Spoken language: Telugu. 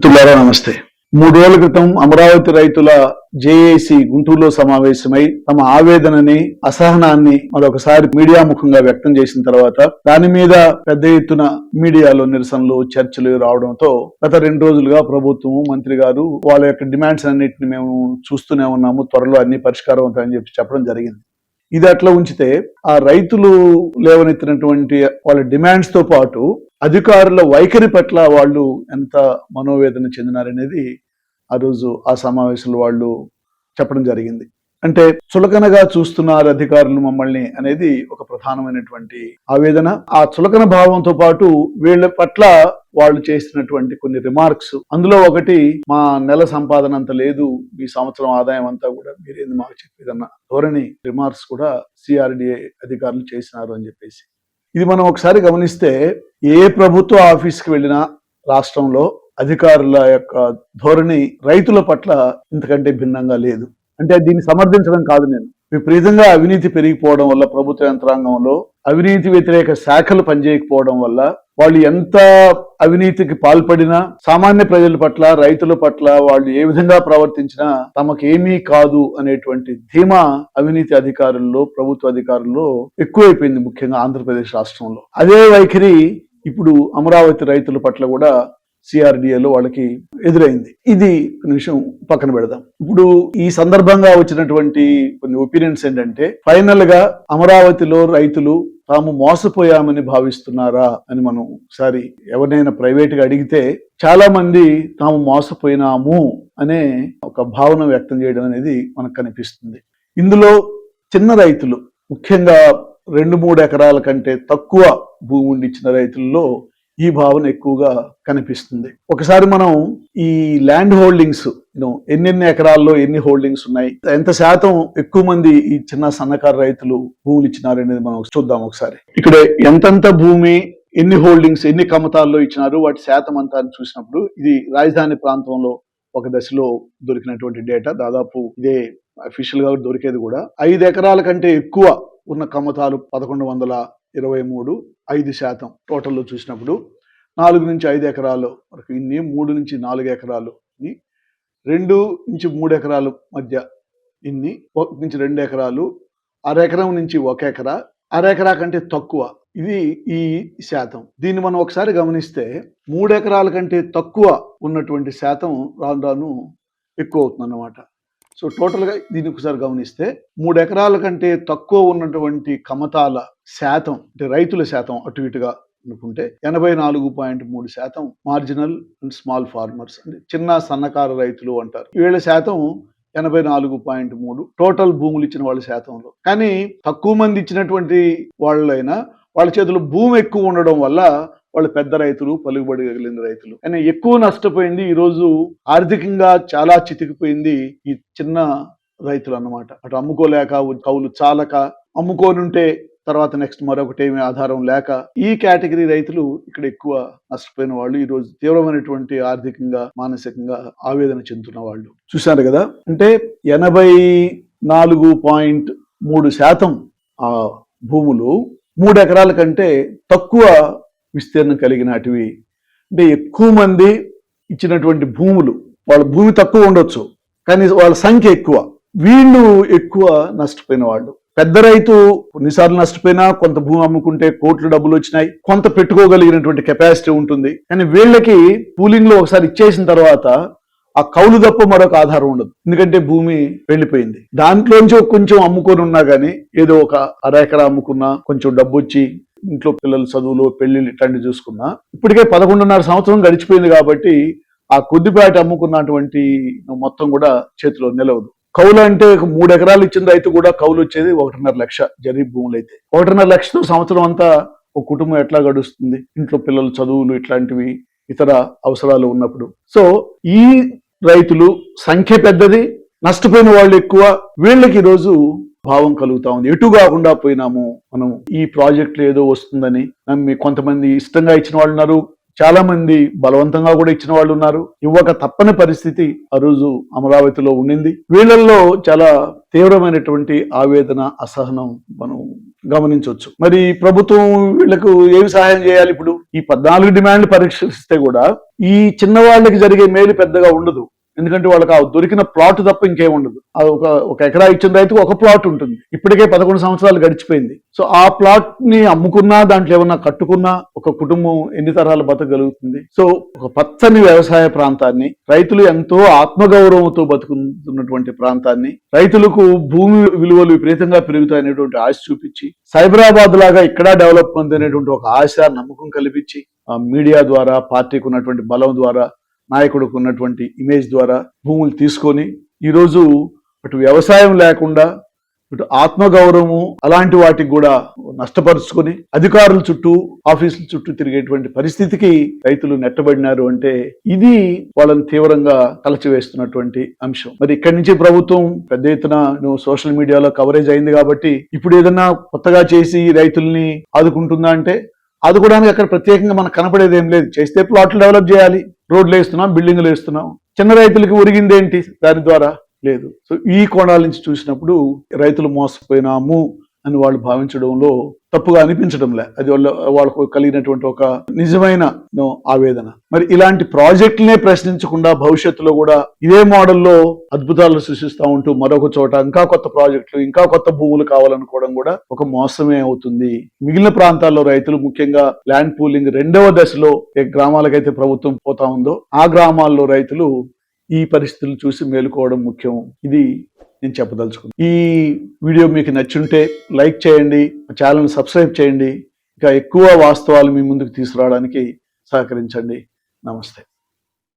మిత్రులారా నమస్తే. మూడు రోజుల క్రితం అమరావతి రైతుల జేఏసీ గుంటూరులో సమావేశమై తమ ఆవేదనని అసహనాన్ని మరొకసారి మీడియా ముఖంగా వ్యక్తం చేసిన తర్వాత దాని మీద పెద్ద ఎత్తున మీడియాలో నిరసనలు చర్చలు రావడంతో గత రెండు రోజులుగా ప్రభుత్వం మంత్రి గారు వాళ్ళ యొక్క డిమాండ్స్ అన్నింటిని మేము చూస్తూనే ఉన్నాము త్వరలో అన్ని పరిష్కారం అవుతాయని చెప్పి చెప్పడం జరిగింది. ఇది అట్లా ఉంచితే ఆ రైతులు లేవనెత్తినటువంటి వాళ్ళ డిమాండ్స్తో పాటు అధికారుల వైఖరి పట్ల వాళ్ళు ఎంత మనోవేదన చెందినారనేది ఆ రోజు ఆ సమావేశంలో వాళ్ళు చెప్పడం జరిగింది. అంటే చులకనగా చూస్తున్నారు అధికారులు మమ్మల్ని అనేది ఒక ప్రధానమైనటువంటి ఆవేదన. ఆ చులకన భావంతో పాటు వీళ్ళ పట్ల వాళ్ళు చేసినటువంటి కొన్ని రిమార్క్స్. అందులో ఒకటి మా నెల సంపాదన అంత లేదు ఈ సంవత్సరం ఆదాయం అంతా కూడా మీరేంది మాకు చెప్పేదన్న ధోరణి రిమార్క్స్ కూడా సిఆర్డిఏ అధికారులు చేసినారు అని చెప్పేసి. ఇది మనం ఒకసారి గమనిస్తే ఏ ప్రభుత్వ ఆఫీస్కి వెళ్ళినా రాష్ట్రంలో అధికారుల యొక్క ధోరణి రైతుల పట్ల ఇంతకంటే భిన్నంగా లేదు. అంటే దీన్ని సమర్థించడం కాదు నేను. విపరీతంగా అవినీతి పెరిగిపోవడం వల్ల ప్రభుత్వ యంత్రాంగంలో అవినీతి వ్యతిరేక శాఖలు పనిచేయకపోవడం వల్ల వాళ్ళు ఎంత అవినీతికి పాల్పడినా సామాన్య ప్రజల పట్ల రైతుల పట్ల వాళ్ళు ఏ విధంగా ప్రవర్తించినా తమకు ఏమీ కాదు అనేటువంటి ధీమా అవినీతి అధికారుల్లో ప్రభుత్వ అధికారుల్లో ఎక్కువైపోయింది ముఖ్యంగా ఆంధ్రప్రదేశ్ రాష్ట్రంలో. అదే వైఖరి ఇప్పుడు అమరావతి రైతుల పట్ల కూడా సిఆర్డిఏలో వాళ్ళకి ఎదురైంది. ఇది ఒక నిమిషం పక్కన పెడదాం. ఇప్పుడు ఈ సందర్భంగా వచ్చినటువంటి కొన్ని ఒపీనియన్స్ ఏంటంటే ఫైనల్గా అమరావతిలో రైతులు తాము మోసపోయామని భావిస్తున్నారా అని మనం ఒకసారి ఎవరినైనా ప్రైవేట్గా అడిగితే చాలా మంది తాము మోసపోయినాము అనే ఒక భావన వ్యక్తం చేయడం అనేది మనకు కనిపిస్తుంది. ఇందులో చిన్న రైతులు ముఖ్యంగా రెండు మూడు ఎకరాల కంటే తక్కువ భూమి ఉండి ఇచ్చిన రైతుల్లో ఈ భావన ఎక్కువగా కనిపిస్తుంది. ఒకసారి మనం ఈ ల్యాండ్ హోల్డింగ్స్ ఎన్నెన్ని ఎకరాల్లో ఎన్ని హోల్డింగ్స్ ఉన్నాయి ఎంత శాతం ఎక్కువ మంది ఈ చిన్న సన్నకారు రైతులు భూములు ఇచ్చినారు అనేది మనం చూద్దాం ఒకసారి. ఇక్కడ ఎంతెంత భూమి ఎన్ని హోల్డింగ్స్ ఎన్ని కమతాల్లో ఇచ్చినారు వాటి శాతం అంతా అని చూసినప్పుడు ఇది రాజధాని ప్రాంతంలో ఒక దశలో దొరికినటువంటి డేటా దాదాపు ఇదే అఫీషియల్గా దొరికేది కూడా. ఐదు ఎకరాల కంటే ఎక్కువ ఉన్న కమతాలు పదకొండు వందల ఇరవై మూడు ఐదు శాతం టోటల్లో చూసినప్పుడు నాలుగు నుంచి ఐదు ఎకరాలు వరకు ఇన్ని మూడు నుంచి నాలుగు ఎకరాలు ఇన్ని రెండు నుంచి మూడు ఎకరాలు మధ్య ఇన్ని ఒక నుంచి రెండు ఎకరాలు అర ఎకరం నుంచి ఒక ఎకరా అరెకరా కంటే తక్కువ. ఇది ఈ శాతం. దీన్ని మనం ఒకసారి గమనిస్తే మూడు ఎకరాల కంటే తక్కువ ఉన్నటువంటి శాతం రాను రాను ఎక్కువ అవుతుంది అన్నమాట సో టోటల్గా దీన్ని ఒకసారి గమనిస్తే మూడు ఎకరాల కంటే తక్కువ ఉన్నటువంటి కమతాల శాతం అంటే రైతుల శాతం అటు ఇటుగా అనుకుంటే ఎనభై నాలుగు పాయింట్ మూడు శాతం మార్జినల్ అండ్ స్మాల్ ఫార్మర్స్ అంటే చిన్న సన్నకారు రైతులు అంటారు. వీళ్ళ శాతం ఎనభై నాలుగు పాయింట్ మూడు టోటల్ భూములు ఇచ్చిన వాళ్ళ శాతంలో. కానీ తక్కువ మంది ఇచ్చినటువంటి వాళ్ళైనా వాళ్ళ చేతిలో భూమి ఎక్కువ ఉండడం వల్ల వాళ్ళు పెద్ద రైతులు పలుకుబడగలిగిన రైతులు. కానీ ఎక్కువ నష్టపోయింది ఈరోజు ఆర్థికంగా చాలా చితికిపోయింది ఈ చిన్న రైతులు అన్నమాట. అటు అమ్ముకోలేక కౌలు చాలక అమ్ముకోనుంటే తర్వాత నెక్స్ట్ మరొకటి ఏమీ ఆధారం లేక ఈ కేటగిరీ రైతులు ఇక్కడ ఎక్కువ నష్టపోయిన వాళ్ళు ఈ రోజు తీవ్రమైనటువంటి ఆర్థికంగా మానసికంగా ఆవేదన చెందుతున్న వాళ్ళు. చూశారు కదా? అంటే ఎనభై నాలుగు పాయింట్ మూడు శాతం ఆ భూములు మూడు ఎకరాల కంటే తక్కువ విస్తీర్ణం కలిగినటివి. అంటే ఎక్కువ మంది ఇచ్చినటువంటి భూములు వాళ్ళ భూమి తక్కువ ఉండొచ్చు కానీ వాళ్ళ సంఖ్య ఎక్కువ. వీళ్ళు ఎక్కువ నష్టపోయిన వాళ్ళు. పెద్ద రైతు కొన్నిసార్లు నష్టపోయినా కొంత భూమి అమ్ముకుంటే కోట్లు డబ్బులు వచ్చినాయి కొంత పెట్టుకోగలిగినటువంటి కెపాసిటీ ఉంటుంది. కానీ వీళ్ళకి పూలింగ్లో ఒకసారి ఇచ్చేసిన తర్వాత ఆ కౌలు తప్ప మరొక ఆధారం ఉండదు. ఎందుకంటే భూమి వెళ్ళిపోయింది. దాంట్లోంచి కొంచెం అమ్ముకొని ఉన్నా గానీ ఏదో ఒక అర అమ్ముకున్నా కొంచెం డబ్బు వచ్చి ఇంట్లో పిల్లల చదువులు పెళ్ళిళ్ళు ఇట్లాంటివి చూసుకున్నా ఇప్పటికే పదకొండున్నర సంవత్సరం గడిచిపోయింది కాబట్టి ఆ కొద్దిపాటి అమ్ముకున్నటువంటి మొత్తం కూడా చేతిలో నిలవదు. కౌలు అంటే ఒక మూడు ఎకరాలు ఇచ్చిన రైతు కూడా కౌలు వచ్చేది ఒకటిన్నర లక్ష జరీబ్ భూములు అయితే. ఒకటిన్నర లక్షతో సంవత్సరం అంతా ఒక కుటుంబం ఎట్లా గడుస్తుంది? ఇంట్లో పిల్లల చదువులు ఇట్లాంటివి ఇతర అవసరాలు ఉన్నప్పుడు. సో ఈ రైతులు సంఖ్య పెద్దది నష్టపోయిన వాళ్ళు ఎక్కువ. వీళ్ళకి ఈరోజు భావం కలుగుతా ఉంది. ఎటు కాకుండా పోయినాము మనం. ఈ ప్రాజెక్టులు ఏదో వస్తుందని నమ్మి కొంతమంది ఇష్టంగా ఇచ్చిన వాళ్ళు ఉన్నారు. చాలా మంది బలవంతంగా కూడా ఇచ్చిన వాళ్ళు ఉన్నారు. ఇవ్వక తప్పని పరిస్థితి ఆ రోజు అమరావతిలో ఉండింది. వీళ్ళల్లో చాలా తీవ్రమైనటువంటి ఆవేదన అసహనం మనం గమనించవచ్చు. మరి ప్రభుత్వం వీళ్ళకు ఏమి సహాయం చేయాలి ఇప్పుడు? ఈ పద్నాలుగు డిమాండ్ పరీక్షిస్తే కూడా ఈ చిన్న వాళ్ళకి జరిగే మేలు పెద్దగా ఉండదు. ఎందుకంటే వాళ్ళకి ఆ దొరికిన ప్లాట్ తప్ప ఇంకేం ఉండదు. అది ఒక ఒక ఎకరా ఇచ్చిన రైతుకు ఒక ప్లాట్ ఉంటుంది. ఇప్పటికే పదకొండు సంవత్సరాలు గడిచిపోయింది. సో ఆ ప్లాట్ని అమ్ముకున్నా దాంట్లో ఏమన్నా కట్టుకున్నా ఒక కుటుంబం ఎన్ని తరాలు బతకగలుగుతుంది? సో ఒక పచ్చని వ్యవసాయ ప్రాంతాన్ని రైతులు ఎంతో ఆత్మగౌరవంతో బతుకుతున్నటువంటి ప్రాంతాన్ని రైతులకు భూమి విలువలు విపరీతంగా పెరుగుతాయనేటువంటి ఆశ చూపించి సైబరాబాద్ లాగా ఇక్కడ డెవలప్ అనేటువంటి ఒక ఆశ నమ్మకం కల్పించి ఆ మీడియా ద్వారా పార్టీకి ఉన్నటువంటి బలం ద్వారా నాయకుడికి ఉన్నటువంటి ఇమేజ్ ద్వారా భూములు తీసుకొని ఈరోజు అటు వ్యవసాయం లేకుండా ఇటు ఆత్మగౌరవము అలాంటి వాటికి కూడా నష్టపరుచుకొని అధికారుల చుట్టూ ఆఫీసుల చుట్టూ తిరిగేటువంటి పరిస్థితికి రైతులు నెట్టబడినారు అంటే ఇది వాళ్ళని తీవ్రంగా కలచివేస్తున్నటువంటి అంశం. మరి ఇక్కడి నుంచి ప్రభుత్వం పెద్ద ఎత్తున నువ్వు సోషల్ మీడియాలో కవరేజ్ అయింది కాబట్టి ఇప్పుడు ఏదన్నా కొత్తగా చేసి రైతుల్ని ఆదుకుంటుందా అంటే ఆదుకోవడానికి అక్కడ ప్రత్యేకంగా మనకు కనపడేది ఏం లేదు. చేస్తే ప్లాట్లు డెవలప్ చేయాలి. రోడ్లు వేస్తున్నాం బిల్డింగ్లు వేస్తున్నాం. చిన్న రైతులకు ఒరిగిందేంటి? దాని ద్వారా లేదు. సో ఈ కోణాల నుంచి చూసినప్పుడు రైతులు మోసపోయినాము. అని వాళ్ళు భావించడంలో తప్పుగా అనిపించడంలే. అది వాళ్ళ వాళ్ళకు కలిగినటువంటి ఒక నిజమైన ఆవేదన. మరి ఇలాంటి ప్రాజెక్టులనే ప్రశ్నించకుండా భవిష్యత్తులో కూడా ఇదే మోడల్లో అద్భుతాలు సృష్టిస్తూ ఉంటూ మరొక చోట ఇంకా కొత్త ప్రాజెక్టులు ఇంకా కొత్త భూములు కావాలనుకోవడం కూడా ఒక మోసమే అవుతుంది. మిగిలిన ప్రాంతాల్లో రైతులు ముఖ్యంగా ల్యాండ్ పూలింగ్ రెండవ దశలో ఏ గ్రామాలకైతే ప్రభుత్వం పోతా ఉందో ఆ గ్రామాల్లో రైతులు ఈ పరిస్థితులు చూసి మేలుకోవడం ముఖ్యం. ఇది నేను చెప్పదలుచుకున్నాను ఈ వీడియో మీకు నచ్చుంటే లైక్ చేయండి ఛానల్ సబ్స్క్రైబ్ చేయండి ఇంకా ఎక్కువ వాస్తవాలు మీ ముందుకు తీసుకురావడానికి సహకరించండి. నమస్తే.